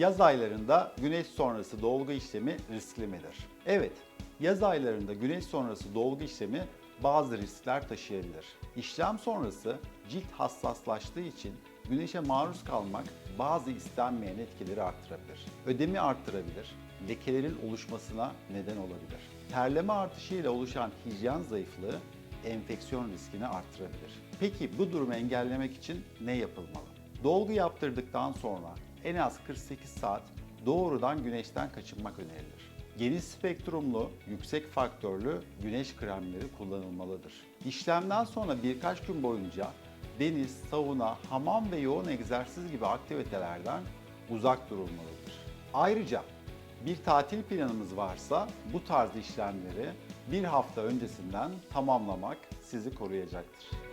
Yaz aylarında güneş sonrası dolgu işlemi riskli midir? Evet, yaz aylarında güneş sonrası dolgu işlemi bazı riskler taşıyabilir. İşlem sonrası cilt hassaslaştığı için güneşe maruz kalmak bazı istenmeyen etkileri arttırabilir. Ödemi arttırabilir, lekelerin oluşmasına neden olabilir. Terleme artışıyla oluşan hijyen zayıflığı enfeksiyon riskini arttırabilir. Peki bu durumu engellemek için ne yapılmalı? Dolgu yaptırdıktan sonra en az 48 saat doğrudan güneşten kaçınmak önerilir. Geniş spektrumlu, yüksek faktörlü güneş kremleri kullanılmalıdır. İşlemden sonra birkaç gün boyunca deniz, sauna, hamam ve yoğun egzersiz gibi aktivitelerden uzak durulmalıdır. Ayrıca bir tatil planımız varsa bu tarz işlemleri bir hafta öncesinden tamamlamak sizi koruyacaktır.